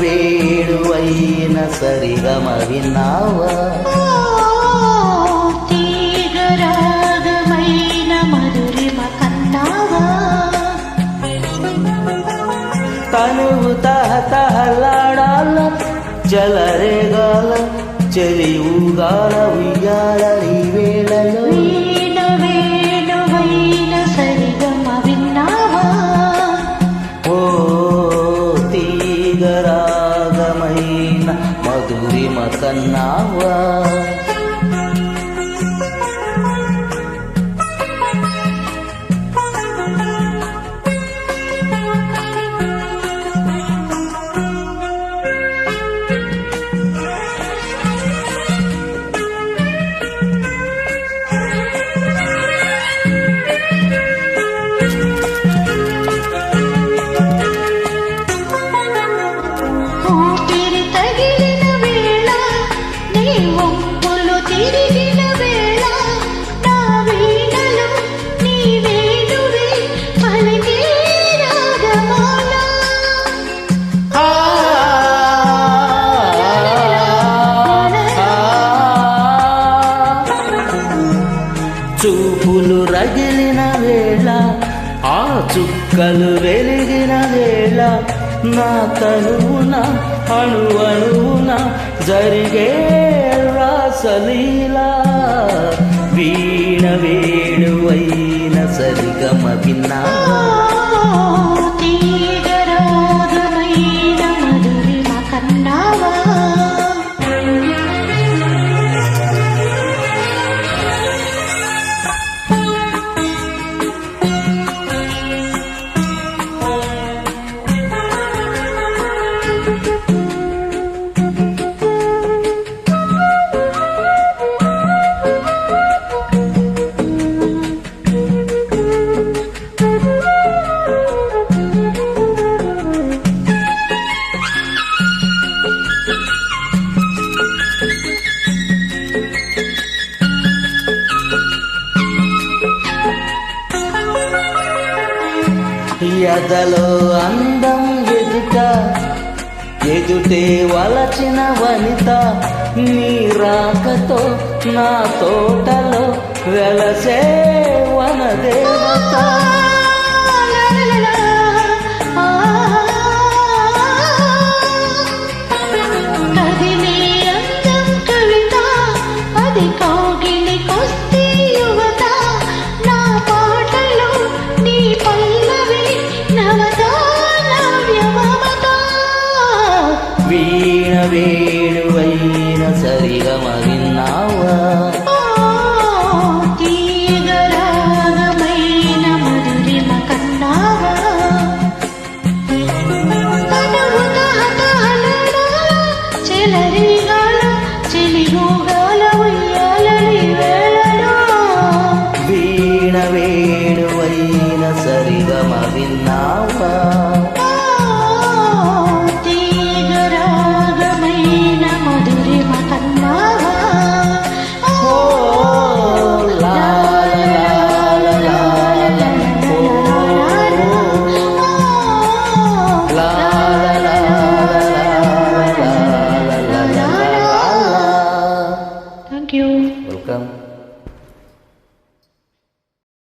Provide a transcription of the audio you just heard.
వేణువైన సరిగమ విన్నావా తనువు తహతహలాడాల జలరేగాల చెలి ఊగాల ఉయ్యాల ఈ వేళలో. మధురిమ చూపులు రగిలిన వేళ ఆ చుక్కలు వెలిగిన వేళ నా తనువున అణువణువున జరిగే రాసలీలా. వీణ వేణువైన సరిగమ విన్నా ఎదలో అందం ఎదుట ఎదుటే వలచిన వనిత నీ రాకతో నా తోటలో వెలసే వనదేవత. వేణువైన